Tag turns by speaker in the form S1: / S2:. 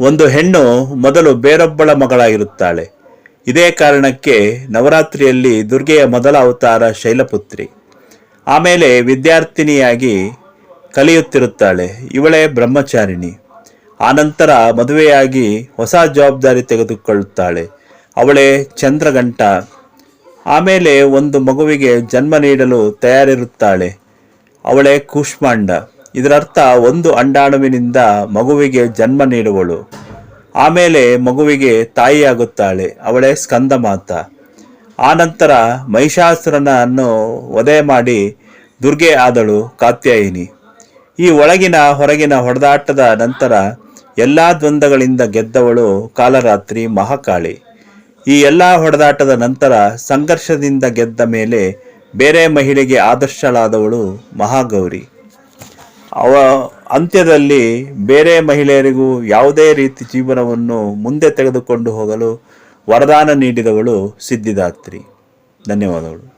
S1: ಒಂದು ಹೆಣ್ಣು ಮೊದಲು ಬೇರೊಬ್ಬಳ ಮಗಳಾಗಿರುತ್ತಾಳೆ. ಇದೇ ಕಾರಣಕ್ಕೆ ನವರಾತ್ರಿಯಲ್ಲಿ ದುರ್ಗೆಯ ಮೊದಲ ಅವತಾರ ಶೈಲಪುತ್ರಿ. ಆಮೇಲೆ ವಿದ್ಯಾರ್ಥಿನಿಯಾಗಿ ಕಲಿಯುತ್ತಿರುತ್ತಾಳೆ. ಇವಳೇ ಬ್ರಹ್ಮಚಾರಿಣಿ. ಆನಂತರ ಮದುವೆಯಾಗಿ ಹೊಸ ಜವಾಬ್ದಾರಿ ತೆಗೆದುಕೊಳ್ಳುತ್ತಾಳೆ. ಅವಳೇ ಚಂದ್ರಗಂಟ ಆಮೇಲೆ ಒಂದು ಮಗುವಿಗೆ ಜನ್ಮ ನೀಡಲು ತಯಾರಿರುತ್ತಾಳೆ. ಅವಳೇ ಕೂಷ್ಮಾಂಡ. ಇದರರ್ಥ ಒಂದು ಅಂಡಾಣುವಿನಿಂದ ಮಗುವಿಗೆ ಜನ್ಮ ನೀಡುವಳು. ಆಮೇಲೆ ಮಗುವಿಗೆ ತಾಯಿಯಾಗುತ್ತಾಳೆ, ಅವಳೇ ಸ್ಕಂದ ಮಾತ ಆನಂತರ ಮಹಿಷಾಸುರನನ್ನು ವಧೆ ಮಾಡಿ ದುರ್ಗೆ ಆದಳು ಕಾತ್ಯಾಯಿನಿ. ಈ ಒಳಗಿನ ಹೊರಗಿನ ಹೊಡೆದಾಟದ ನಂತರ ಎಲ್ಲ ದ್ವಂದ್ವಗಳಿಂದ ಗೆದ್ದವಳು ಕಾಲರಾತ್ರಿ ಮಹಾಕಾಳಿ. ಈ ಎಲ್ಲ ಹೊಡೆದಾಟದ ನಂತರ ಸಂಘರ್ಷದಿಂದ ಗೆದ್ದ ಮೇಲೆ ಬೇರೆ ಮಹಿಳೆಗೆ ಆದರ್ಶಳಾದವಳು ಮಹಾಗೌರಿ. ಅವ ಅಂತ್ಯದಲ್ಲಿ ಬೇರೆ ಮಹಿಳೆಯರಿಗೂ ಯಾವುದೇ ರೀತಿ ಜೀವನವನ್ನು ಮುಂದೆ ತೆಗೆದುಕೊಂಡು ಹೋಗಲು ವರದಾನ ನೀಡಿದವಳು ಸಿದ್ಧಿದಾತ್ರಿ. ಧನ್ಯವಾದಗಳು.